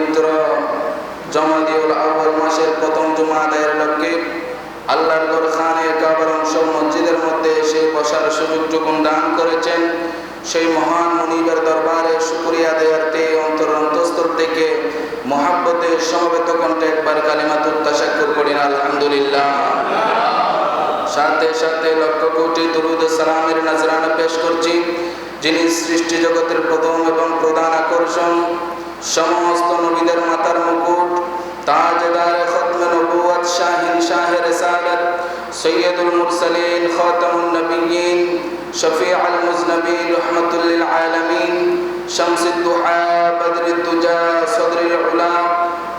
পবিত্র জমাদিউল আউয়াল মাসের প্রথম জুমা আদায়ের লক্ষ্যে আল্লাহর গড় কাবার অংশ মসজিদের মধ্যে এসে বসার সুযোগটুকুন দান করেছেন। সেই মহান মনিবের দরবারে শুক্রিয়া দেয়ার্থে অন্তর অন্তস্তর থেকে মহাব্বতে সমবেত কণ্ঠে একবার কালিমাতুর তাশাক্কুর করি না আলহামদুলিল্লাহ। সাথে সাথে লক্ষ কোটি দুরুদ সালামের নাজরানা পেশ করছি, যিনি সৃষ্টি জগতের প্রথম এবং প্রধান আকর্ষণ। সমস্ত নবীদের মাথার মুকুট, তাজদার খতম নবুয়ত শাহিন শাহে রিসালাত, সৈয়দুল মুরসালিন খাতামুন নবিয়্যিন শফিউল মুজনবিন রহমাতুল লিল আলামিন, শামসুদ দুহা, বদরুদ দুজা, সদরুল উলা,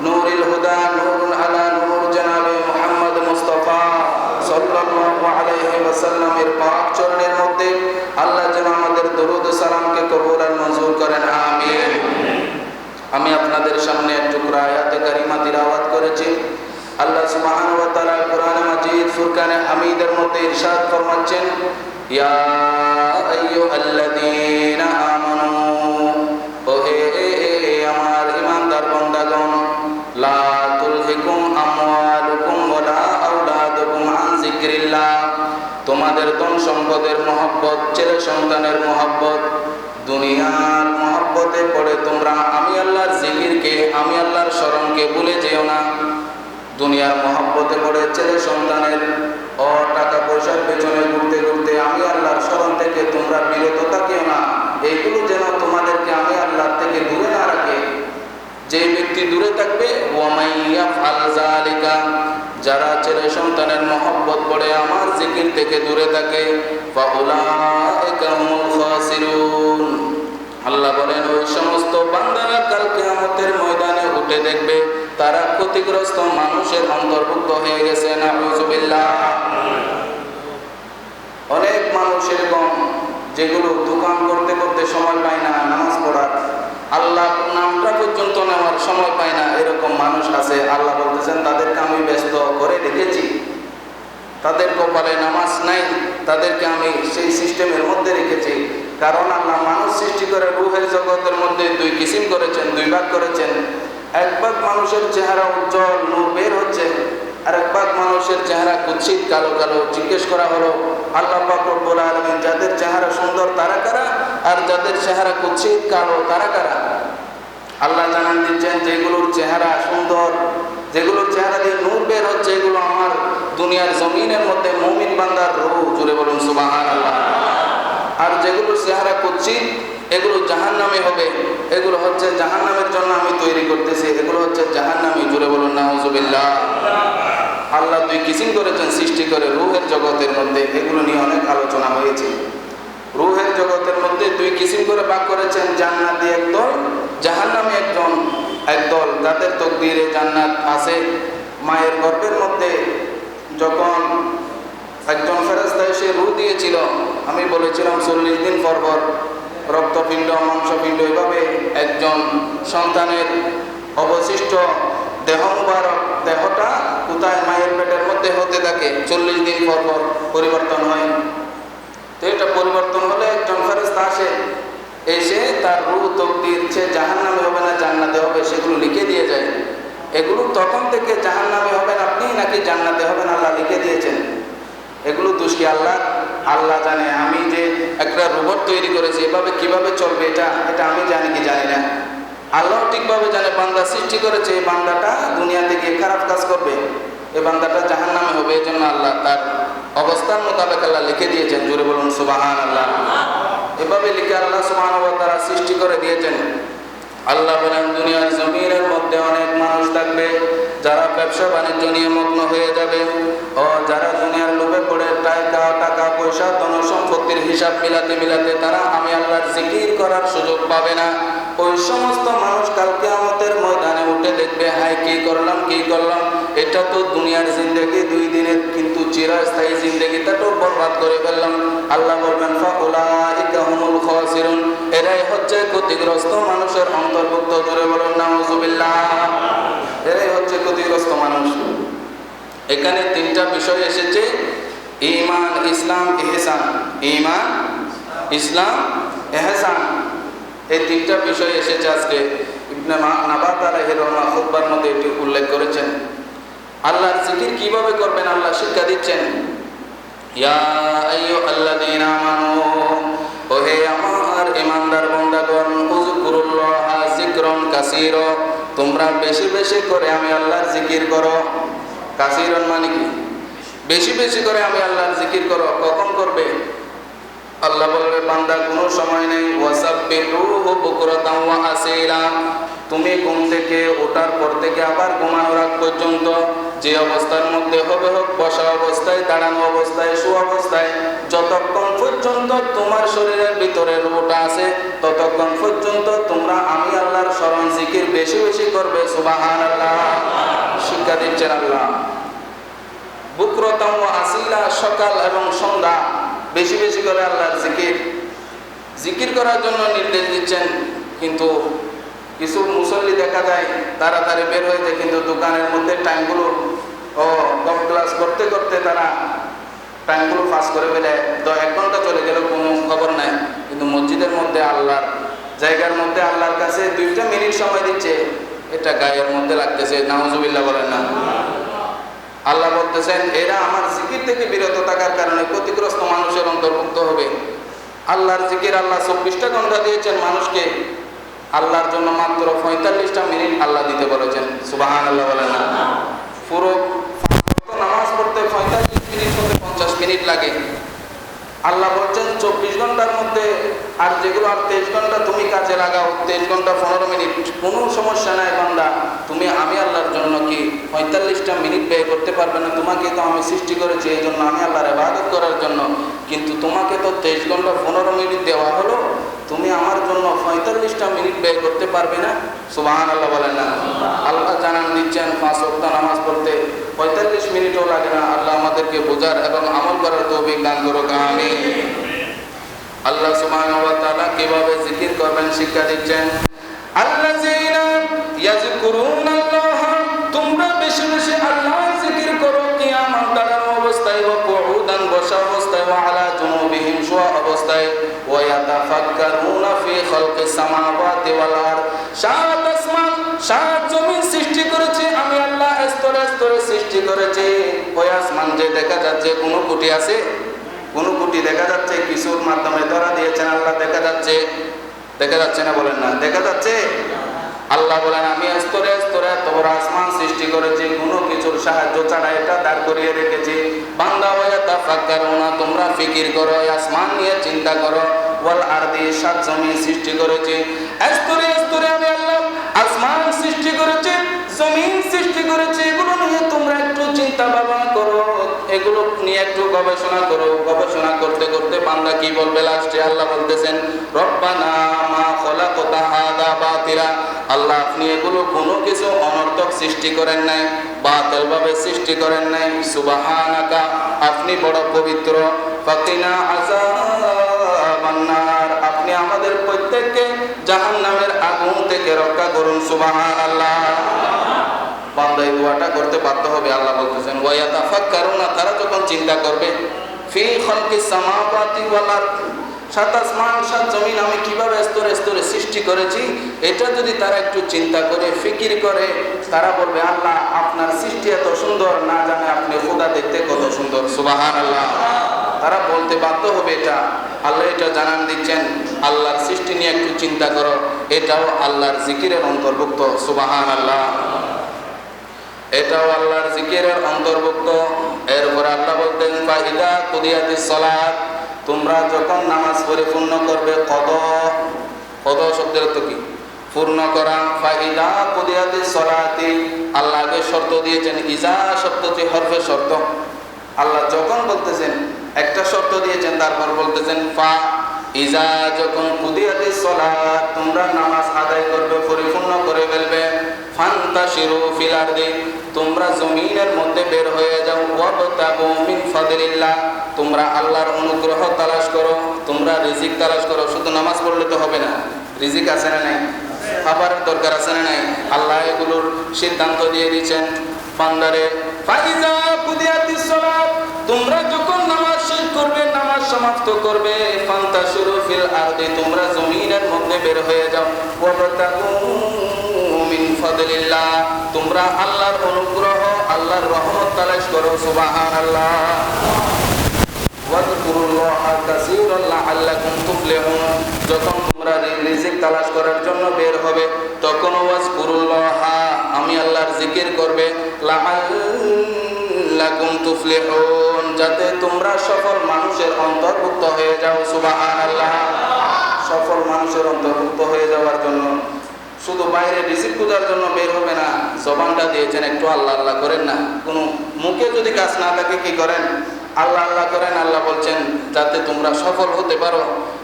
নূরুল হুদা নূরুন আলা, নূর জনাবে মুহাম্মদ মুস্তাফা সাল্লাল্লাহু আলাইহি ওয়াসাল্লামের পাক চরণের মধ্যে আল্লাহ যেন আমাদের দরুদ সালামকে কবুল আর মঞ্জুর করেন, আমিন। আমি আপনাদের সামনে টুকরা আয়াতে কারিমা তিলাওয়াত করেছি। আল্লাহ সুবহানাহু ওয়া তাআলা কোরআনে মাজিদ ফুরকানে হামিদের মধ্যে ইরশাদ ফরমাচ্ছেন, ইয়া আইয়ুহাল্লাযীনা আমানু ও হে আমার ঈমানদার বান্দাগণ, লা তুলহিকুম আমওয়ালুকুম ওয়ালা আওলাদুকুম আন যিকরিল্লাহ, তোমাদের ধন সম্পদের মহব্বত, ছেলে সন্তানের মহব্বত, দুনিয়ার মহব্বতে পড়ে তোমরা আমি আল্লাহর জিকিরকে, আমি আল্লাহর স্মরণকে ভুলে যেও না। দুনিয়ার মহব্বতে পড়ে ছেলে সন্তানের ও টাকা পয়সার পেছনে ঘুরতে ঘুরতে আমি আল্লাহর স্মরণ থেকে তোমরা বিরত থাকিও না। এইগুলো যেন তোমাদেরকে আমি আল্লাহর থেকে দূরে না রাখে। যে ব্যক্তি দূরে থাকবে ওয়ামাইয়া যারা ছেলে সন্তানের মহব্বত পড়ে আমার জিকির থেকে দূরে থাকে, ফাউলাইকা হুমুল খাসিরুন। আল্লাহ বলেন, ওই সমস্ত বান্দারা কাল কিয়ামতের ময়দানে উঠে দেখবে, তারা ক্ষতিগ্রস্ত মানুষের অন্তর্ভুক্ত হয়ে গেছে, নাউজুবিল্লাহ। অনেক মানুষ এরকম যেগুলো দোকান করতে করতে সময় পায় না, নামাজ পড়ার, আল্লাহ নামটা পর্যন্ত নেওয়ার সময় পায় না, এরকম মানুষ আছে। আল্লাহ বলতেছেন, তাদেরকে আমি ব্যস্ত করে রেখেছি। তাদের কপালে নামাজ নাই, তাদেরকে আমি সেই সিস্টেমের মধ্যে রেখেছি। কারণ আল্লাহ মানুষ সৃষ্টি করে রুহের জগতের মধ্যে দুই কিসিম করেছেন, দুই ভাগ করেছেন। এক ভাগ মানুষের চেহারা উজ্জ্বল, নূর বের হচ্ছে। আর এক ভাগ মানুষের চেহারা কুৎসিত, কালো কালো। জিজ্ঞেস করা হলো, আল্লাহ পাক রব্বুল আলামিন যাদের চেহারা সুন্দর তারা কারা? আর যাদের চেহারা কুৎসিত, কালো তারা কারা? আল্লাহ জানান দিচ্ছেন যেগুলোর চেহারা সুন্দর যেগুলোর চেহারা দিয়ে নূর বের হচ্ছে, এগুলো আমার দুনিয়ার জমিনের মধ্যে মমিন বান্দার রূহ। জুড়ে বলুন সুবাহান আর যেগুলোর চেহারা করছি এগুলো জাহান নামে হবে। এগুলো হচ্ছে জাহান নামের জন্য আমি তৈরি করতেছি। এগুলো হচ্ছে জাহান নামে জুড়ে বলুন, নাউজুবিল্লাহ। আল্লাহ দুই কিসিম করেছেন, সৃষ্টি করে রুহের জগতের মধ্যে। এগুলো নিয়ে অনেক আলোচনা হয়েছে। রুহের জগতের মধ্যে দুই কিসিম করে ভাগ করেছেন, জান্নাতি একদল, জাহান্নামী একজন। একদল যাদের তকদিরে জান্নাত আছে। মায়ের গর্ভের মধ্যে যখন একজন ফেরস্তা এসে রু দিয়েছিল, আমি বলেছিলাম, চল্লিশ দিন পর পর রক্তপিণ্ড মাংসপিণ্ড এভাবে একজন সন্তানের অবশিষ্ট দেহ দেহটা কোথায় মায়ের পেটের মধ্যে হতে থাকে, চল্লিশ দিন পর পর পরিবর্তন হয়। তো এটা পরিবর্তন হলে একজন ফেরস্তা আসে, এসে তার রু তকদির সে জাহান নামে হবে হবে সেগুলো লিখে দিয়ে যায়। এগুলো তখন থেকে জাহান নামে হবেন আপনি নাকি জান্নাতে হবেন? আল্লাহ লিখে দিয়েছেন। এগুলো দুষ্কি আল্লাহ। আল্লাহ জানে আমি যে একটা রোবট তৈরি করেছি, এভাবে কীভাবে চলবে এটা? এটা আমি জানি কি জানি না। আল্লাহ ঠিকভাবে জানে, বান্দা সৃষ্টি করেছে, এই বান্দাটা দুনিয়াতে গিয়ে খারাপ কাজ করবে। এই বান্দাটা জাহান নামে হবে এই জন্য আল্লাহ তার অবস্থান মোতাবেক আল্লাহ লিখে দিয়েছেন। জুড়ে বলুন সুবাহান আল্লাহ এভাবে লিখে আল্লাহ সুবাহান তারা সৃষ্টি করে দিয়েছেন। আল্লাহ বলেন, দুনিয়ার জমিনের মধ্যে অনেক মানুষ থাকবে, যারা ব্যবসা বাণিজ্য নিয়ে মগ্ন হয়ে যাবে। ও যারা দুনিয়ার লোভে পড়ে, টাকা টাকা, পয়সা ধন সম্পত্তির হিসাব মিলাতে মিলাতে, তারা আমি আল্লাহর জিকির করার সুযোগ পাবে না। ওই সমস্ত মানুষ কালকে আমাদের ময়দানে উঠে দেখবে হাই কি করলাম কি করলাম। এটা তো দুনিয়ার জিন্দগি, দুই দিনের কিন্তু চিরস্থায়ী তো বরবাদ করে ফেললাম। আল্লাহ বলবেন, ফাউলাইকা হুমুল খাসিরুন। এরাই হচ্ছে ক্ষতিগ্রস্ত মানুষের অন্তর্ভুক্ত। ধরে বলুন, নাউজুবিল্লাহ। এরাই হচ্ছে ক্ষতিগ্রস্ত মানুষ। এখানে তিনটা বিষয় এসেছে। ইমান ইসলাম এহসান ইমান ইসলাম এহসান এই তিনটা বিষয় এসেছে আজকে। ইবনে মা- আলাইহির রহমা মধ্যে এটি উল্লেখ করেছেন। আল্লাহর জিকির কীভাবে করবেন? আল্লাহ শিক্ষা দিচ্ছেন। ইয়া আইয়ো আল্লাহ দিন আমানো, ওহে আমার ইমানদার বন্দাগণ, উযকুরুল্লাহ যিকরান কাসির, তোমরা বেশি বেশি করে আমি আল্লাহর জিকির করো। কাসিরন মানে কি? বেশি বেশি করে আমি আল্লাহর জিকির করো। কখন করবে? আল্লাহ বলবে, বান্দা, কোনো সময় নেই। ওয়াসাব্বিহুহু বুকরাতাও ওয়া আসীলা। তুমি ঘুম থেকে ওঠার পর থেকে আবার ঘুমানোর আগ পর্যন্ত যে অবস্থার মধ্যে হবে হোক, বসা অবস্থায়, দাঁড়ানো অবস্থায়, শু অবস্থায়, যতক্ষণ পর্যন্ত তোমার শরীরের ভিতরে রূপটা আছে, ততক্ষণ পর্যন্ত তোমরা আমি আল্লাহর স্মরণ জিকির বেশি বেশি করবে। সুবাহান আল্লাহ শিক্ষা দিচ্ছেন আল্লাহ। বুক্রতম আসিলা সকাল এবং সন্ধ্যা বেশি বেশি করে আল্লাহর জিকির। জিকির করার জন্য নির্দেশ দিচ্ছেন, কিন্তু কিছু মুসল্লি দেখা যায়, তাড়াতাড়ি বের হয়ে যায়, কিন্তু দোকানের মধ্যে টাইমগুলো, ও, কম ক্লাস করতে করতে তারা টাইমগুলো পাস করে ফেলে। তো এক ঘণ্টা চলে গেল, কোনো খবর নাই। কিন্তু মসজিদের মধ্যে আল্লাহর, জায়গার মধ্যে আল্লাহর কাছে দুইটা মিনিট সময় দিচ্ছে, এটা গায়ের মধ্যে লাগতেছে, নাউজুবিল্লাহ বলেন না। আল্লাহ বলতেছেন, এরা আমার জিকির থেকে বিরত থাকার কারণে ক্ষতিগ্রস্ত মানুষের অন্তর্ভুক্ত হবে। আল্লাহর জিকির আল্লাহ চব্বিশটা ঘণ্টা দিয়েছেন মানুষকে। আল্লাহর জন্য মাত্র পঁয়তাল্লিশটা মিনিট আল্লাহ দিতে বলেছেন। সুবাহান আল্লাহ বলেন না। পুরো নামাজ পড়তে পঁয়তাল্লিশ মিনিট হতে পঞ্চাশ মিনিট লাগে। আল্লাহ বলছেন, চব্বিশ ঘণ্টার মধ্যে, আর যেগুলো আর তেইশ ঘণ্টা তুমি কাজে লাগাও, তেইশ ঘণ্টা, পনেরো মিনিট, কোনো সমস্যা নাই বান্দা। তুমি, আমি আল্লাহর জন্য কি পঁয়তাল্লিশটা মিনিট ব্যয় করতে পারবে না? তোমাকে তো আমি সৃষ্টি করেছি এই জন্য আমি আল্লাহর ইবাদত করার জন্য। কিন্তু তোমাকে তো তেইশ ঘণ্টা, পনেরো মিনিট দেওয়া হলো। তুমি আমার জন্য পঁয়তাল্লিশটা মিনিট ব্যয় করতে পারবে না? সুবাহান আল্লাহ বলেন না। আল্লাহ জানান দিচ্ছেন, পাঁচ ওয়াক্ত নামাজ পড়তে। পঁয়তাল্লিশ মিনিটও লাগে না। আল্লাহ আমাদেরকে বোঝার এবং আমল করার তৌফিক দান করুক আমি আল্লাহ সুবহানাহু কীভাবে জিকির করবেন শিক্ষা দিচ্ছেন? করো অবস্থায় অবস্থায় অবস্থায় ইয়াতাফাক্কারুনা ফি খালকিস সামাওয়াতি ওয়াল করেছি ওই আসমান দেখা যাচ্ছে, কোনো কুটি আছে? কোনো কুটি দেখা যাচ্ছে কিছুর মাধ্যমে ধরা দিয়েছেন, আল্লাহ দেখা যাচ্ছে। দেখা যাচ্ছে না বলেন না? দেখা যাচ্ছে? আল্লাহ বলেন, আমি স্তরে স্তরে তোর আসমান সৃষ্টি করেছি, কোনো কিছুর সাহায্য ছাড়া এটা দাঁড় করিয়ে রেখেছি। বান্দা হয়ে তা ফাঁকার না তোমরা ফিকির করো আসমান নিয়ে চিন্তা করো। ওয়াল আরদি, সাত জমি সৃষ্টি করেছি। স্তরে স্তরে আমি আল্লাহ আসমান সৃষ্টি করেছি জমিন সৃষ্টি করেছে, এগুলো নিয়ে তোমরা একটু চিন্তা ভাবনা করো। এগুলো নিয়ে একটু গবেষণা করো। গবেষণা করতে করতে বান্দা কি বলবে? লাস্টে আল্লাহ বলতেছেন, রব্বানা মা খলাকতা হাদা বাতিলা। আল্লাহ, আপনি এগুলো কোনো কিছু অনর্থক সৃষ্টি করেন নাই বাতিল ভাবে সৃষ্টি করেন নাই। সুবহানাকা, আপনি বড় পবিত্র। ফাকিনা আযাবান্নার, আপনি আমাদের প্রত্যেককে জাহান্নামের আগুন থেকে রক্ষা করুন, সুবহানাল্লাহ। বান্দা এই দোয়াটা করতে বাধ্য হবে, আল্লাহ বলতেছেন ওয়াইয়াতা ফাক্কারুনা তারা যখন চিন্তা করবে ফি খলকি সামাওয়াতি ওয়াল আরদ সাত আসমান, সাত জমিন, আমি কীভাবে স্তরে স্তরে সৃষ্টি করেছি, এটা যদি তারা একটু চিন্তা করে, ফিকির করে, তারা বলবে, আল্লাহ, আপনার সৃষ্টি এত সুন্দর, না জানে আপনি খোদা দেখতে কত সুন্দর সুবাহান আল্লাহ তারা বলতে বাধ্য হবে এটা, আল্লাহ এটা জানান দিচ্ছেন, আল্লাহর সৃষ্টি নিয়ে একটু চিন্তা করো, এটাও আল্লাহর জিকিরের অন্তর্ভুক্ত সুবাহান আল্লাহ এটাও আল্লাহর জিকিরের অন্তর্ভুক্ত। এরপরে আল্লাহ বলতেন, ফাইদা কুদিয়াতি সালাত। তোমরা যখন নামাজ পরিপূর্ণ করবে কদ কদ শব্দের অর্থ কি? পূর্ণ করা। ফাইদা কুদিয়াতি সালাতি। আল্লাহকে শর্ত দিয়েছেন, ইজা শব্দটি হরফে শর্ত। আল্লাহ যখন বলতেছেন, একটা শর্ত দিয়েছেন, তারপর বলতেছেন, ফা, ইজা যখন কুদিয়াতি সালাত, তোমরা নামাজ আদায় করবে, পরিপূর্ণ করে ফেলবে। ফান্তাশিরু ফিল আরদি, তোমরা জমিনের মধ্যে বের হয়ে যাও, ওয়াবতাগু মিন ফাদলিল্লাহ, তোমরা আল্লাহর অনুগ্রহ তালাশ করো, তোমরা রিজিক তালাশ করো, শুধু নামাজ পড়লে তো হবে না। রিজিক আছে না নাই? খাবারের দরকার আছে না নাই? আল্লাহ এগুলোর সিদ্ধান্ত দিয়ে দিয়েছেন বান্দারে, ফাইজা কুদিয়াতিস সালাত, তোমরা যখন নামাজ শেষ করবে, নামাজ সমাপ্ত করবে, ফান্তাশিরু ফিল আরদি, তোমরা জমিনের মধ্যে বের হয়ে যাও, ওয়াবতাগু ফাদলিল্লাহ তোমরা আল্লাহর অনুগ্রহ, আল্লাহর রহমত তালাশ করো লাআল্লাকুম তুফলিহুন। যখন তোমরা রিজিক তালাশ করার জন্য বের হবে, তখন ওয়াজকুরুল্লাহা আমি আল্লাহর জিকির করবে, লাআল্লাকুম তুফলিহুন। যাতে তোমরা সফল মানুষের অন্তর্ভুক্ত হয়ে যাও, সুবহানাল্লাহ। সফল মানুষের অন্তর্ভুক্ত হয়ে যাওয়ার জন্য। শুধু বাইরে রিজিক খোঁজার জন্য বের হবে না, জবানটা দিয়েছেন একটু আল্লাহ আল্লাহ করেন না। কোনো মুখে যদি কাজ না থাকে কি করেন? আল্লাহ আল্লাহ করেন, আল্লাহ বলছেন, যাতে তোমরা সফল হতে পারো।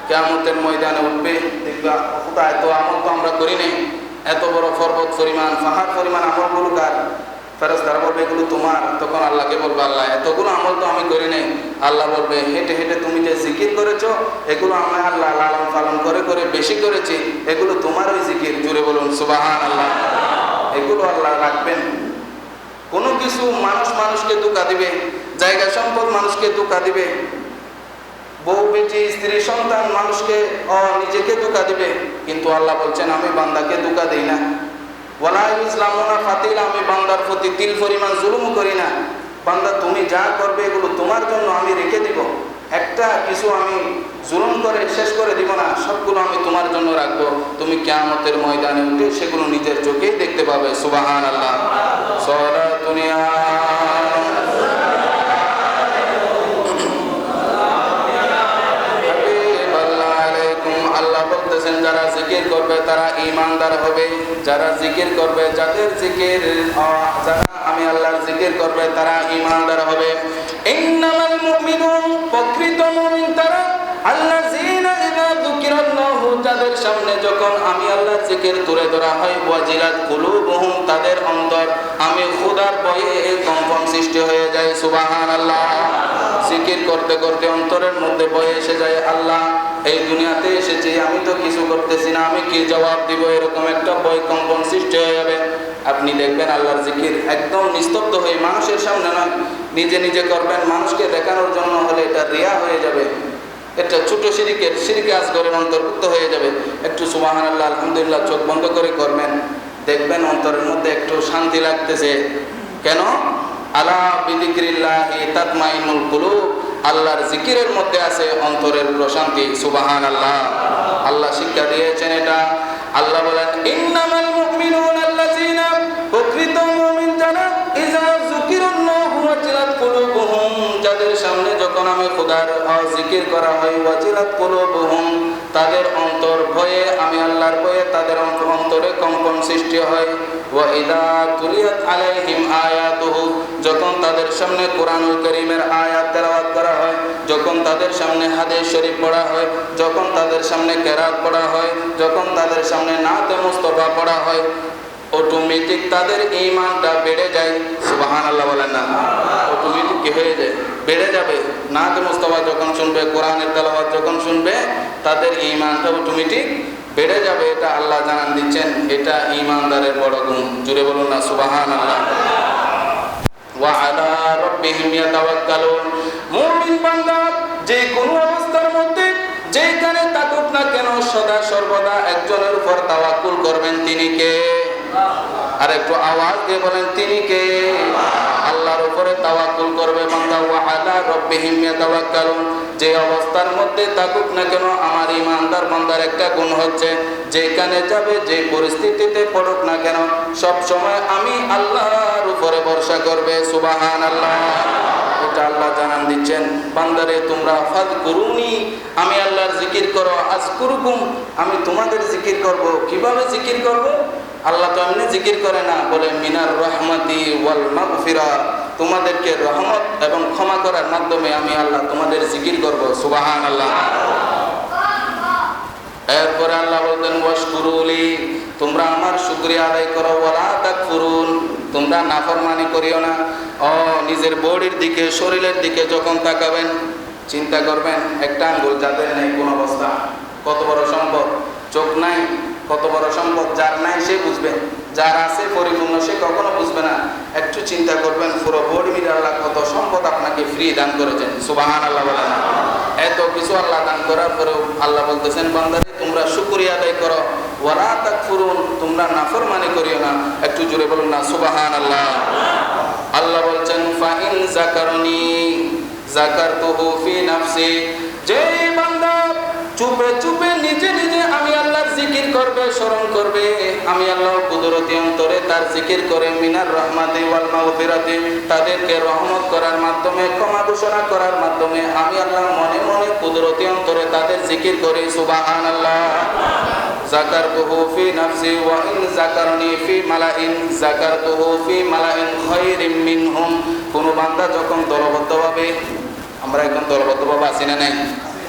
কেয়ামতের ময়দানে উঠবে, দেখবা এত আমল তো আমরা করিনি এত বড় পর্বত পরিমাণ পাহাড় পরিমাণ আমলগুলো কার? ফেরজ তারা বলবে, এগুলো তোমার। তখন আল্লাহকে বলবে, আল্লাহ, এতগুলো আমল তো আমি করি নাই। আল্লাহ বলবে, হেঁটে হেঁটে তুমি যে জিকির করেছ, এগুলো আমি আল্লাহ লালন পালন করে করে বেশি করেছি। এগুলো তোমার ওই জিকির। জুড়ে বলুন সুবাহান আল্লাহ এগুলো আল্লাহ রাখবেন। কোনো কিছু মানুষ মানুষকে ধোকা দিবে, জায়গা সম্পদ মানুষকে ধোকা দিবে, বউ, বেটি, স্ত্রী, সন্তান মানুষকে নিজেকে ধোকা দিবে। কিন্তু আল্লাহ বলছেন, আমি বান্দাকে ধোকা দিই না। ওয়ালা ইসলামনা ফাতিল, আমি বান্দার প্রতি তিল পরিমাণ জুলুম করি না। বান্দা, তুমি যা করবে এগুলো তোমার জন্য আমি রেখে দিব। একটা কিছু আমি জুলুম করে শেষ করে দিব না, সবগুলো আমি তোমার জন্য রাখব। তুমি কেয়ামতের ময়দানে উঠে সেগুলো নিজের চোখেই দেখতে পাবে। সুবাহান আল্লাহ সরা দুনিয়া যারা জিকির করবে তারা ইমানদার হবে। যারা জিকির করবে, যাদের জিকির যারা আমি আল্লাহর জিকির করবে, তারা ইমানদার হবে। ইন্নামাল মুমিনুন, প্রকৃত মুমিন তারা আল্লাযীনা ইযা যুকিরাল্লাহু, যাদের সামনে যখন আমি আল্লাহর জিকির তুলে ধরা হয়, ওয়াজিলাত কুলুবুহুম, তাদের অন্তর আমি খোদার ভয়ে কম্পন সৃষ্টি হয়ে যায়। সুবহানাল্লাহ। জিকির করতে করতে অন্তরের মধ্যে ভয় এসে যায় আল্লাহ। এই দুনিয়াতে এসেছি আমি তো কিছু করতেছি না, আমি কি জবাব দিব? এরকম একটা ভয় কম্পন সৃষ্টি হয়ে যাবে। আপনি দেখবেন আল্লাহর জিকির একদম নিস্তব্ধ হয়ে মানুষের সামনে নয়, নিজে নিজে করবেন। মানুষকে দেখানোর জন্য হলে এটা রিয়া হয়ে যাবে। একটা ছোট সিরিকের সিরিকে আজগরের অন্তর্ভুক্ত হয়ে যাবে। একটু সুবাহান আল্লাহ আলহামদুলিল্লাহ চোখ বন্ধ করে করবেন। দেখবেন অন্তরের মধ্যে একটু শান্তি লাগতেছে। কেন? আলা বিদিক্রিল্লাহি তাতমাইনুল কুলুব। আল্লাহর জিকিরের মধ্যে আছে অন্তরের প্রশান্তি সুবাহান আল্লাহ আল্লাহ শিক্ষা দিয়েছেন এটা। আল্লাহ বলেন, ইন্নামাল মুমিনুন আল্লাযিনা প্রকৃত মুমিন যারা ইজা যুকিরুল্লাহু ওয়াজিলাত কুলুবুহুম, যাদের সামনে যখন আমি খোদার জিকির করা হয়, ওয়াজিলাত কুলুবুহুম তাদের অন্তর ভয়ে, আমি আল্লাহর ভয়ে তাদের অন্ত- অন্তরে কম্পন সৃষ্টি হয়। ও ইদা তুলিয়াত আলাইহিম আয়াতুহু, যখন তাদের সামনে কোরআনুল করিমের আয়াত তেলাওয়াত করা হয়, যখন তাদের সামনে হাদিস শরীফ পড়া হয়, যখন তাদের সামনে কেরাত পড়া হয়, যখন তাদের সামনে নাতে মুস্তফা পড়া হয় অটোমেটিক তাদের ইমানটা বেড়ে যায়। সুবাহান আল্লাহ বলেন না। অটোমেটিক কি হয়ে যায়? বেড়ে যাবে। নাতে মুস্তফা যখন শুনবে, কোরআনের তেলাওয়াত যখন শুনবে, তাদের ইমানটা অটোমেটিক বেড়ে যাবে। এটা আল্লাহ জানান দিচ্ছেন, এটা ইমানদারের বড় গুণ। জুড়ে বলুন না সুবাহান আল্লাহ ওয়ালা রব্বিহিম ইয়াতাওয়াক্কালুন। মুমিন বান্দা, যে কোনো অবস্থার মধ্যে যেখানে থাকুক না কেন, সদা সর্বদা একজনের উপর তাওয়াক্কুল করবেন তিনি কে? আর একটু আওয়াজ দিয়ে বলেন, তিনি কে? আল্লাহর উপরে তাওয়াক্কুল করবে বান্দা ওয়ালা রব্বিহিম ইয়াতাওয়াক্কালুন। যে অবস্থার মধ্যে থাকুক না কেন, আমার ইমানদার বান্দার একটা গুণ হচ্ছে, যেখানে যাবে, যে পরিস্থিতিতে পড়ুক না কেন সব সময় আমি আল্লাহর উপরে ভরসা করবে সুবাহান আল্লাহ এটা আল্লাহ জানান দিচ্ছেন, বান্দারে তোমরা ফাদ করুনি আমি আল্লাহর জিকির করো আজ করুকুম আমি তোমাদের জিকির করব। কীভাবে জিকির করব? আল্লাহ তো এমনি জিকির করে না, বলে মিনার রহমতি ওয়াল মাগফিরা। তোমাদেরকে রহমত এবং ক্ষমা করার মাধ্যমে আমি আল্লাহ তোমাদের জিকির করব সুবাহান আল্লাহ এরপরে আল্লাহ বলতেন, ওয়াশকুরুলি, তোমরা আমার শুকরিয়া আদায় করো, ওয়ালা তাকফুরুন। তোমরা নাফরমানি করিও না। ও, নিজের বডির দিকে, শরীরের দিকে যখন তাকাবেন, চিন্তা করবেন, একটা আঙ্গুল যাদের নেই কোন অবস্থা। কত বড় সম্পদ? চোখ নাই, কত বড় সম্পদ? যার নাই সে বুঝবে। যার আছে পরিপূর্ণ, সে কখনো বুঝবে না। একটু চিন্তা করবেন, পুরো বডি মিলে আল্লাহ কত সম্পদ আপনাকে ফ্রি দান করেছেন। সুবাহান আল্লাহ বলেন। এত কিছু আল্লাহ দান করার পরেও আল্লাহ বলতেছেন, বান্দারে, তোমরা শুকরিয়া আদায় করো। ওয়ালা তাকফুরুন, তোমরা নাফরমানি করিও না। একটু জোরে বলুন না সুবাহান আল্লাহ আল্লাহ বলছেন, ফাইন জাকারনি জাকারতুহু ফি নাফসি। যে চুপে চুপে নিজে নিজে আমি আল্লাহর জিকির করবে, স্মরণ করবে। আমি আল্লাহ কুদরতি অন্তরে তার জিকির করে মিনার রহমাতে ওয়াল মাগফিরাতে তাদেরকে রহমত করার মাধ্যমে, ক্ষমা ঘোষণা করার মাধ্যমে আমি আল্লাহ মনে মনে কুদরতি অন্তরে তাদের জিকির করি, সুবহানাল্লাহ। জাকারতুহু ফি নাফসি ওয়া ইন জাকারনি ফি মালাইন জাকারতুহু ফি মালাইন খায়রিম মিনহুম। কোন বান্দা যখন দলবদ্ধভাবে, আমরা এখন দলবদ্ধভাবে আছি না নাই?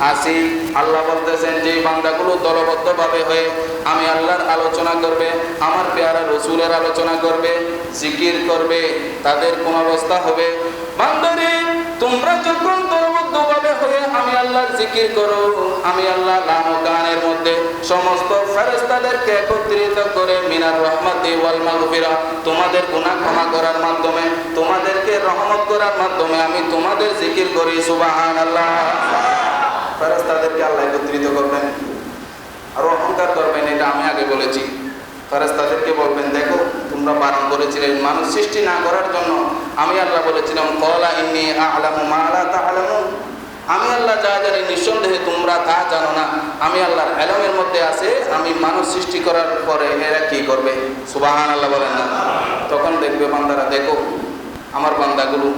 আসি। আল্লাহ বলতেছেন, যে বান্দাগুলো দলবদ্ধভাবে হয়ে আমি আল্লাহর আলোচনা করবে, আমার পেয়ারা রসুলের আলোচনা করবে, জিকির করবে, তাদের কোন অবস্থা হবে? বান্দারে, তোমরা যখন দলবদ্ধভাবে হয়ে আমি আল্লাহর জিকির করো, আমি আল্লাহ লামকানের মধ্যে সমস্ত ফেরেশতাদেরকে একত্রিত করে মিনার রহমতে ওয়াল মাগফিরা, তোমাদের গুনাহ ক্ষমা করার মাধ্যমে, তোমাদেরকে রহমত করার মাধ্যমে আমি তোমাদের জিকির করি, সুবহানাল্লাহ। ফেরেশতাদেরকে আল্লাহ একত্রিত করবেন আর অহংকার করবেন, এটা আমি আগে বলেছি। ফেরাজ তাদেরকে বলবেন, দেখো, তোমরা বারণ করেছিলেন মানুষ সৃষ্টি না করার জন্য আমি আল্লাহ বলেছিলাম, কলা ইন্নি আলামু মা লা তা'লামুন। আমি আল্লাহ যা জানি, নিঃসন্দেহে তোমরা তা জানো না। আমি আল্লাহর এলমের মধ্যে আছে, আমি মানুষ সৃষ্টি করার পরে এরা কি করবে? সুবাহান আল্লাহ বলেন না। তখন দেখবে বান্দারা, দেখো, আমার বান্দাগুলো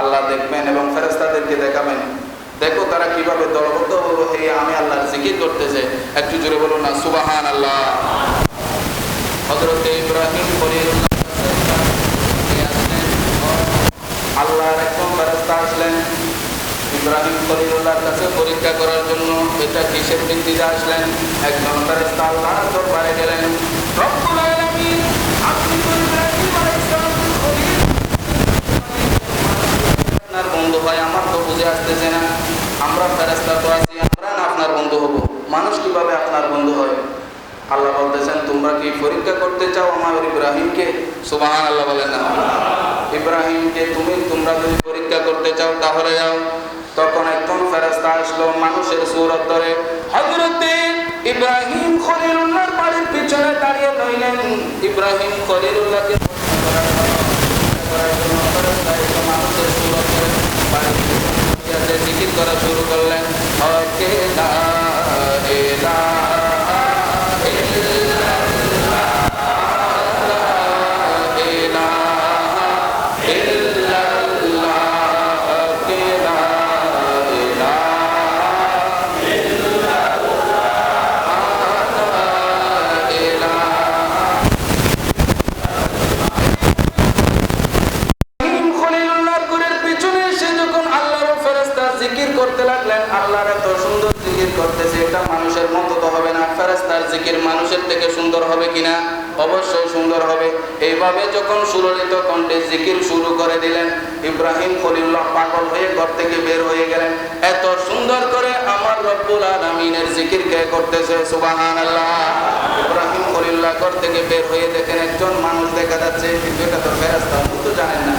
আল্লাহ দেখবেন এবং ফেরেশতাদেরকে দেখাবেন। দেখো তারা কীভাবে দলবদ্ধ হয়ে আমি আল্লাহর জিকির করতেছে। একটু জোরে বলো না সুবাহান আল্লাহ হজরত ইব্রাহিম আল্লাহর একজন ফেরেশতা আসলেন। ইব্রাহিম খলিলুল্লাহর কাছে পরীক্ষা করার জন্য এটা কিসের ভিত্তিতে আসলেন? একজন ফেরেশতা আল্লাহর দরবারে গেলেন। রব্বুল আলামিন, আপনি তো ইব্রাহিম আলাইহিস সালামের খলিল আপনার বন্ধু হয় আমার তো বুঝে আসতেছে না। আমরা ফেরেস্তা তো আছি, আমরা না আপনার বন্ধু হব? মানুষ কীভাবে আপনার বন্ধু হয়? আল্লাহ বলতেছেন, তোমরা কি পরীক্ষা করতে চাও আমার ইব্রাহিমকে? সুবাহান আল্লাহ বলেন না। ইব্রাহিমকে তুমি, তোমরা যদি পরীক্ষা করতে চাও তাহলে যাও। তখন একজন ফেরেস্তা আসলো মানুষের সুরত ধরে। হজরতে ইব্রাহিম খলিলুল্লাহর বাড়ির পিছনে দাঁড়িয়ে রইলেন। ইব্রাহিম খলিলুল্লাহকে মানুষের সুরত ধরে বাড়ির পিছনে জিকির করা শুরু করলেন। হকে লা। করতে লাগলেন আল্লাহর এত সুন্দর জিকির করতেছে, এটা মানুষের মতো তো হবে না। ফেরেশতার জিকির মানুষের থেকে সুন্দর হবে কিনা? অবশ্যই সুন্দর হবে। এইভাবে যখন সুললিত কণ্ঠে জিকির শুরু করে দিলেন, ইব্রাহিম খলিল্লাহ পাগল হয়ে ঘর থেকে বের হয়ে গেলেন। এত সুন্দর করে আমার রব্বুল আলামিনের জিকির কে করতেছে? সুবহানাল্লাহ। ইব্রাহিম খলিল্লাহ ঘর থেকে বের হয়ে দেখেন একজন মানুষ দেখা যাচ্ছে, কিন্তু এটা তো আপনি তো জানেন না।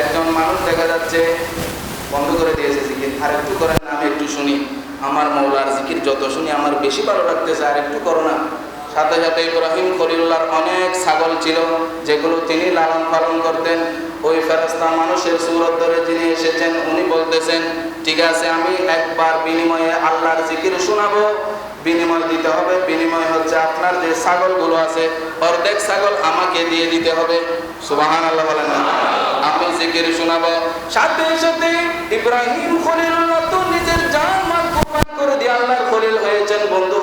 একজন মানুষ দেখা যাচ্ছে, বন্ধ করে দিয়েছে আর একটু করেন আমি একটু শুনি। আমার মৌলার জিকির যত শুনি, আমার বেশি ভালো লাগতেছে, আর একটু করো না। সাথে সাথে ইব্রাহিম খলিল্লাহর অনেক ছাগল ছিল, যেগুলো তিনি লালন পালন করতেন। ওই ফেরস্তা মানুষের সুরত ধরে যিনি এসেছেন, উনি বলতেছেন, ঠিক আছে, আমি একবার বিনিময়ে আল্লাহর জিকির শোনাবো। বিনিময় দিতে হবে, বিনিময় হচ্ছে আপনার যে ছাগলগুলো আছে, অর্ধেক ছাগল আমাকে দিয়ে দিতে হবে। সুবাহান আল্লাহ বলেন। আমি জিকির শোনাবো। সাথে সাথে ইব্রাহিম তো নিজের জান কুরবান করে দিয়ে আল্লাহর খলিল হয়েছেন, বন্ধু।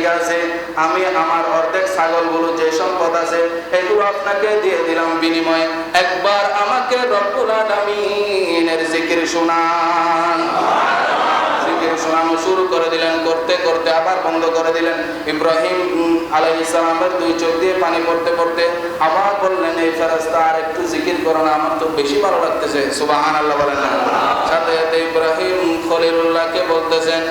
ঠিক আছে আমি আমার অর্ধেক ছাগলগুলো যে সম্পদ আছে, এগুলো আপনাকে দিয়ে দিলাম বিনিময়ে। একবার আমাকে রব্বুল আলামিনের জিকির শোনান। শোনানো শুরু করে দিলেন, করতে করতে আবার বন্ধ করে দিলেন। ইব্রাহিম আলাই ইসলামের দুই চোখ দিয়ে পানি পড়তে পড়তে আবার বললেন, এই ফেরাস্তা আর একটু জিকির করো না, আমার তো বেশি ভালো লাগতেছে। সুবাহান আল্লাহ বলেন সাথে সাথে ইব্রাহিম খলিলুল্লাহকে বলতেছেন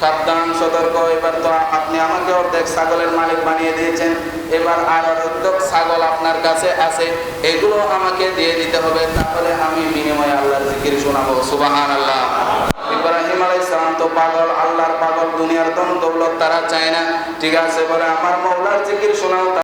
সাবধান, সতর্ক। এবার তো আপনি আমাকে অর্ধেক ছাগলের মালিক বানিয়ে দিয়েছেন। এবার আর অর্ধেক ছাগল আপনার কাছে আছে, এগুলো আমাকে দিয়ে দিতে হবে। তাহলে আমি বিনিময়ে আল্লাহর জিকির শোনাবো। সুবাহান আল্লাহ ইব্রাহিম আলাই সালাম তো পাগল, আল্লাহর পাগল, দুনিয়ার দম দৌলত তারা চায় না। ঠিক আছে, বলে আমার মৌলার জিকির শোনাও